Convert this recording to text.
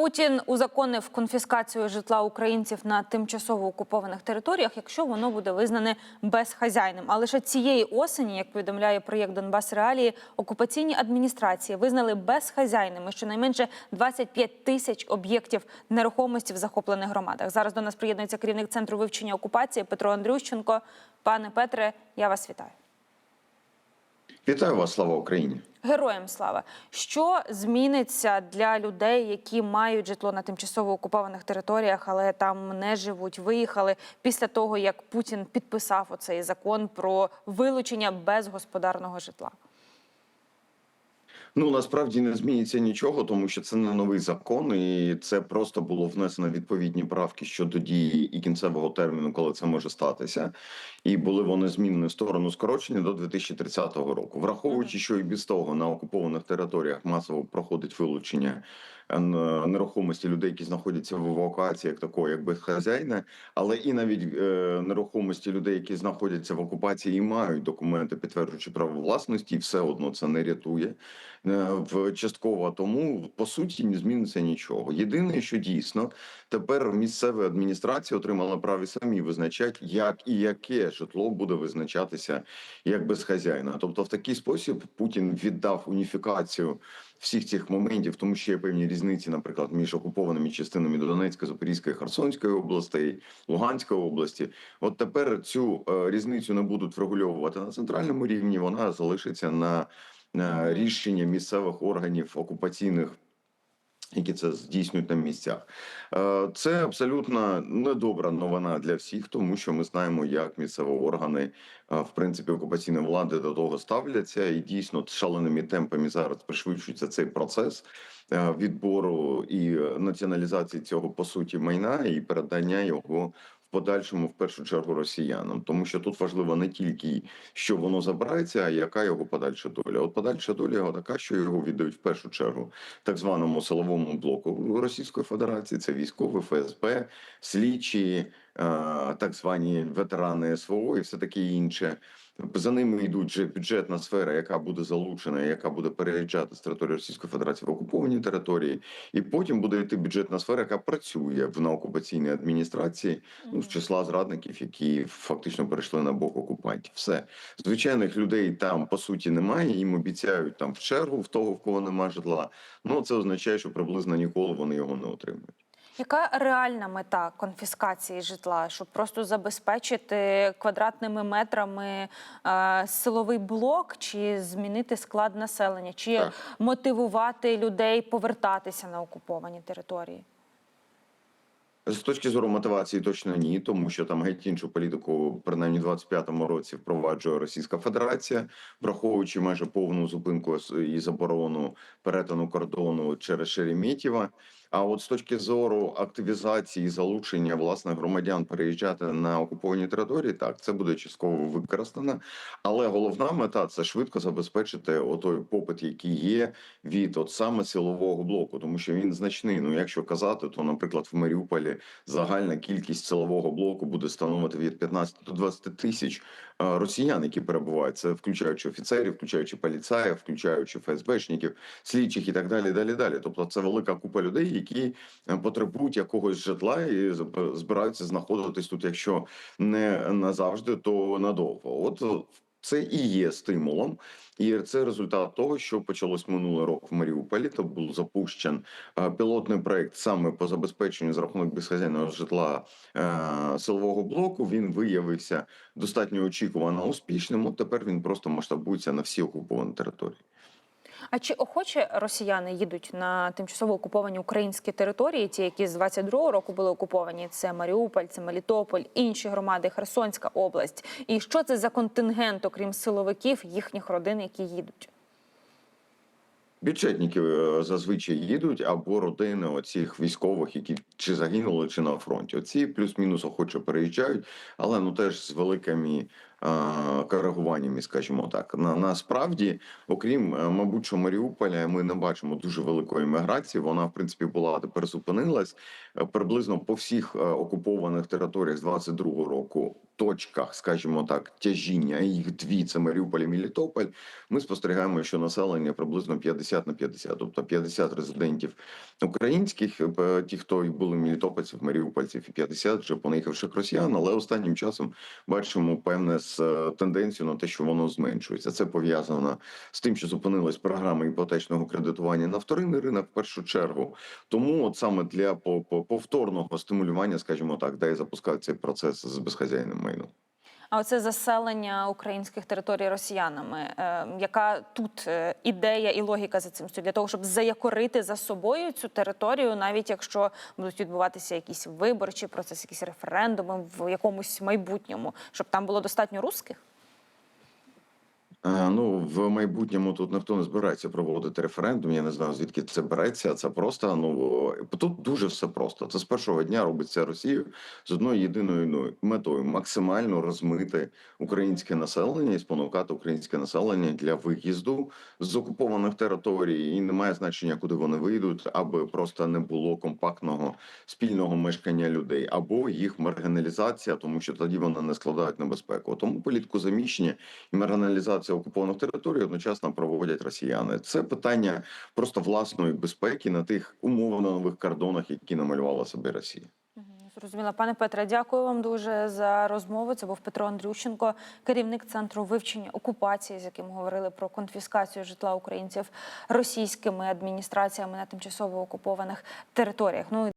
Путін узаконив конфіскацію житла українців на тимчасово окупованих територіях, якщо воно буде визнане безхазяйним. А лише цієї осені, як повідомляє проєкт Донбас Реалії, окупаційні адміністрації визнали безхазяйними щонайменше 25 тисяч об'єктів нерухомості в захоплених громадах. Зараз до нас приєднується керівник центру вивчення окупації Петро Андрющенко. Пане Петре, я вас вітаю. Вітаю вас, слава Україні. Героям слава! Що зміниться для людей, які мають житло на тимчасово окупованих територіях, але там не живуть, виїхали після того, як Путін підписав оцей закон про вилучення безгосподарного житла? Ну насправді не зміниться нічого, тому що це не новий закон, і це просто було внесено відповідні правки щодо дії і кінцевого терміну, коли це може статися. І були вони змінені в сторону скорочення до 2030 року, враховуючи, що і без того на окупованих територіях масово проходить вилучення нерухомості людей, які знаходяться в евакуації, як такої, як безхазяйне, але і навіть е, нерухомості людей, які знаходяться в окупації і мають документи, підтверджуючи право власності, і все одно це не рятує е, в частково. Тому по суті не зміниться нічого. Єдине, що дійсно тепер місцева адміністрація отримала право самі визначати, як і яке житло буде визначатися як безхазяйне. Тобто, в такий спосіб Путін віддав уніфікацію всіх цих моментів, тому що є певні різниці, наприклад, між окупованими частинами Донецької, Запорізької, Херсонської областей, Луганської області. От тепер цю е, різницю не будуть врегульовувати на центральному рівні. Вона залишиться на рішення місцевих органів окупаційних. Які це здійснюють на місцях, Е, це абсолютно недобра новина для всіх, тому що ми знаємо, як місцеві органи, е, в принципі, окупаційної влади до того ставляться, і дійсно шаленими темпами зараз пришвидшується цей процес е, відбору і націоналізації цього по суті майна і передання його подальшому, в першу чергу, росіянам, тому що тут важливо не тільки що воно забирається, а яка його подальша доля. От подальша доля його така, що його віддають в першу чергу так званому силовому блоку Російської Федерації. Це військові ФСБ, слідчі, так звані ветерани СВО і все таке інше. За ними йдуть вже бюджетна сфера, яка буде залучена, яка буде переїжджати з території Російської Федерації в окуповані території, і потім буде йти бюджетна сфера, яка працює в на окупаційній адміністрації, ну з числа зрадників, які фактично перейшли на бок окупантів. Все звичайних людей там по суті немає. Їм обіцяють там в чергу в того, в кого немає житла. Ну це означає, що приблизно ніколи вони його не отримають. Яка реальна мета конфіскації житла? Щоб просто забезпечити квадратними метрами е, силовий блок, чи змінити склад населення, чи Так. мотивувати людей повертатися на окуповані території? З точки зору мотивації точно ні, тому що там геть іншу політику, принаймні в 25-му році, впроваджує Російська Федерація, враховуючи майже повну зупинку і заборону перетину кордону через Шереметьєво. А от з точки зору активізації залучення власних громадян переїжджати на окуповані території, так це буде частково використано. Але головна мета це швидко забезпечити отой попит, який є від от саме силового блоку, тому що він значний. Ну якщо казати, то наприклад в Маріуполі загальна кількість силового блоку буде становити від 15 до 20 тисяч росіян, які перебувають. Це включаючи офіцерів, включаючи поліцаїв, включаючи ФСБшників, слідчих і так далі. Далі далі. Тобто, це велика купа людей, які е, потребують якогось житла і збираються знаходитись тут, якщо не назавжди, то надовго. От е, це і є стимулом, і це результат того, що почалось минулий рок в Маріуполі. То був запущен е, пілотний проект саме по забезпеченню за рахунок безхазяйного житла силового блоку. Він виявився достатньо очікувано успішним. От тепер він просто масштабується на всі окуповані території. А чи охоче росіяни їдуть на тимчасово окуповані українські території, ті, які з 22-го року були окуповані? Це Маріуполь, це Мелітополь, інші громади, Херсонська область. І що це за контингент, окрім силовиків, їхніх родин, які їдуть? Бюджетники е, зазвичай їдуть або родини оцих військових, які чи загинули, чи на фронті. Оці плюс-мінус охоче переїжджають, але ну теж з великими коригуваннями, скажімо так. На насправді, окрім е, мабуть, що Маріуполя, ми не бачимо дуже великої міграції. Вона в принципі була тепер зупинилась Е, приблизно по всіх е, окупованих територіях з 22-го року. Точках, скажімо так, тяжіння їх дві це Маріуполь і Мелітополь. Ми спостерігаємо, що населення приблизно 50 на 50, тобто 50 резидентів українських, ті, хто і були мелітопольців, маріупольців, і 50 вже понаїхавших росіян. Але останнім часом бачимо певне з тенденцією тенденцію на те, що воно зменшується. Це пов'язано з тим, що зупинилась програма іпотечного кредитування на вторинний ринок в першу чергу. Тому от саме для по- по- повторного стимулювання, скажімо так, де запускати цей процес з безхазяйним майном. А оце заселення українських територій росіянами. Е, яка тут е, ідея і логіка за цим стоїть? Для того, щоб заякорити за собою цю територію, навіть якщо будуть відбуватися якісь виборчі процеси, якісь референдуми в якомусь майбутньому, щоб там було достатньо русських? Е, Ну, в майбутньому тут ніхто не збирається проводити референдум. Я не знаю, звідки це береться. Це просто ну тут дуже все просто. Це з першого дня робиться Росією з одною єдиною ну, метою максимально розмити українське населення і спонукати українське населення для виїзду з окупованих територій. І немає значення, куди вони вийдуть, аби просто не було компактного спільного мешкання людей або їх маргіналізація, тому що тоді вони не складають небезпеку. Тому політику заміщення і маргіналізація окупованих територій одночасно проводять росіяни. Це питання просто власної безпеки на тих умовно нових кордонах, які намалювала собі Росія. Зрозуміла, пане Петре, дякую вам дуже за розмову. Це був Петро Андрющенко, керівник центру вивчення окупації, з яким говорили про конфіскацію житла українців російськими адміністраціями на тимчасово окупованих територіях. Ну